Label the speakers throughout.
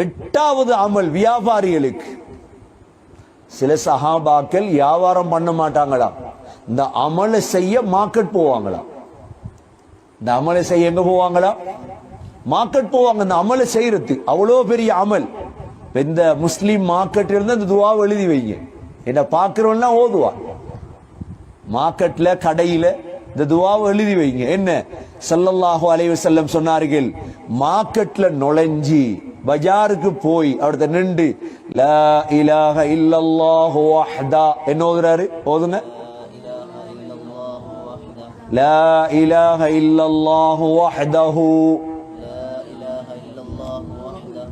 Speaker 1: எட்டாவது அமல் வியாபாரிகளுக்கு. சில சஹாபாக்கள் வியாபாரம் பண்ண மாட்டாங்களாம். இந்த அமலை செய்ய மார்க்கெட் போவாங்களாம். இந்த அமலை செய்ய எங்க போவாங்களா மார்க்கெட் போவாங்க. இந்த அமலை செய்யறது அவ்வளோ பெரிய அமல். இந்த முஸ்லீம் மார்க்கெட் இருந்து இந்த துவாவை எழுதி வைங்க. என்ன பாக்குறவன்லாம் ஓதுவான் மார்க்கெட்ல கடையில இந்த துவாவை எழுதி வைங்க. என்ன? ஸல்லல்லாஹு அலைவசல்லம் சொன்னார்கள் மார்க்கெட்ல நுழைஞ்சி பஜாருக்கு போய் அவர்த்த நின்று லா இலாஹ இல்லல்லாஹு வஹ்தா என்ன ஓதுறாரு ஓதுங்க லா இலாஹ இல்லல்லாஹு வஹ்தஹு
Speaker 2: لا إله إلا الله وحده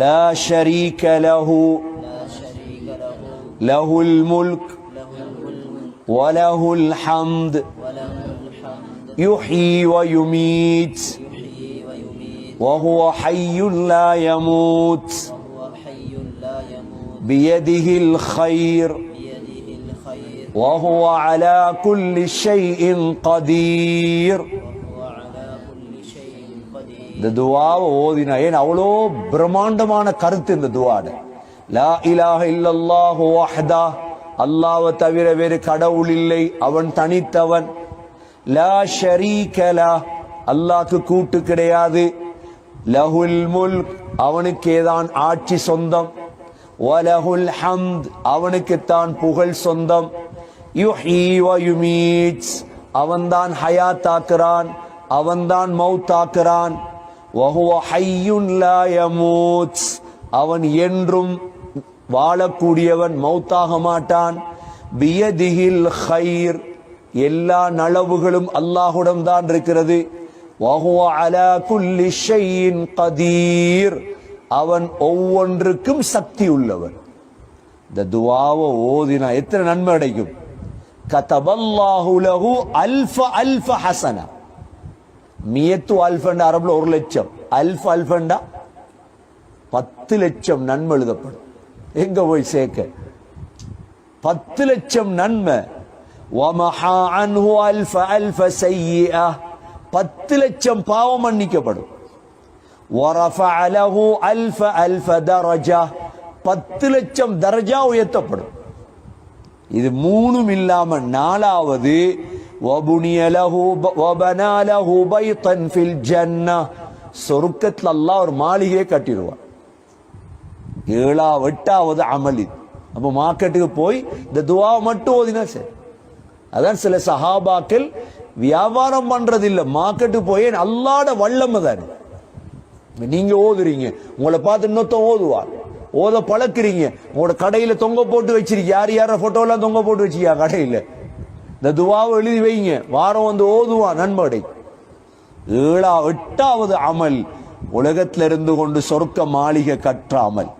Speaker 1: லா ஷரீக லஹு
Speaker 2: لا شريك له
Speaker 1: லஹுல் முல்க்
Speaker 2: له الملك
Speaker 1: வலஹுல் ஹம்த்
Speaker 2: وله الحمد
Speaker 1: يحيي ويميت
Speaker 2: يحيي ويميت
Speaker 1: وهو حي لا يموت
Speaker 2: وهو حي لا يموت
Speaker 1: بيده الخير
Speaker 2: بيده الخير
Speaker 1: وهو على كل شيء قدير
Speaker 2: وهو على كل شيء قدير
Speaker 1: இந்த துவாவை ஓதினா ஏன் அவ்வளோ பிரம்மாண்டமான கருத்து இந்த துவாட லா இலாஹ இல்லல்லாஹு வஹ்தா அல்லாஹ்வை தவிர வேறு கடவுள் இல்லை அவன் தனித்தவன் லா ஷரீக லா அல்லாஹ்க்கு கூட்டு கிடையாது லஹுல் முல்க் அவனுக்கேதான் ஆட்சி சொந்தம். வலஹுல் ஹம்த் அவனுக்குத்தான் புகழ் சொந்தம். யுஹீ வ யுமீத் அவன்தான் ஹயாத்தாக்குறான் அவன்தான் மௌத்தாக்குறான் வஹுவ ஹையுன் லா யமூத் அவன் என்றும் வாழக்கூடியவன் மௌத்தாக மாட்டான். பியதிஹில் ஹைர் எல்லா நலவுகளும் அல்லாஹுடம் தான் இருக்கிறது. وهو على كل شيء قدير அவன் ஒவ்வொன்றுக்கும் சக்தி உள்ளவன். இந்த துவாவை ஓதினா எத்தனை நன்மை கிடைக்கும் கதபல்லாஹு லஹு அல்ஃப அல்ஃப ஹசனா. மியத்து அல்ஃபண்டா அரபுல ஒரு லட்சம். அல்ஃப அல்ஃபண்டா பத்து லட்சம் நன்மை எழுதப்படும். எங்க போய் சேர்க்க? பத்து லட்சம் நன்மை. ومحى عنه ألف ألف سيئة பத்து லட்சம் பாவம் மன்னிக்கப்படும். பத்து லட்சம் தரஜா உயர்த்தப்படும். இது மூணும் இல்லாம நாலாவது சொருக்கத்தில் அல்லா ஒரு மாளிகையை கட்டிடுவான். ஏழாவது எட்டாவது அமல் இது. அப்போ மார்க்கெட்டுக்கு போய் இந்த துவா மட்டும் ஓதினா சரி. அதான் சில சஹாபாக்கள் வியாபாரம் பண்றது இல்ல மார்க்கெட்டுக்கு போய் அல்லாட வல்லமை தானே நீங்க ஓதுறீங்க. உங்களை பார்த்து இன்னொத்தம் ஓதுவார் ஓத பழக்கிறீங்க. உங்களோட கடையில தொங்க போட்டு வச்சிருக்கீங்க. யார் யார போட்டோலாம் தொங்க போட்டு வச்சிருக்கா கடையில? இந்த துவாவை எழுதி வைங்க. வாரம் வந்து ஓதுவான் நண்பாடை. ஏழா எட்டாவது அமல். உலகத்திலிருந்து கொண்டு சொர்க்க மாளிகை கற்ற அமல்.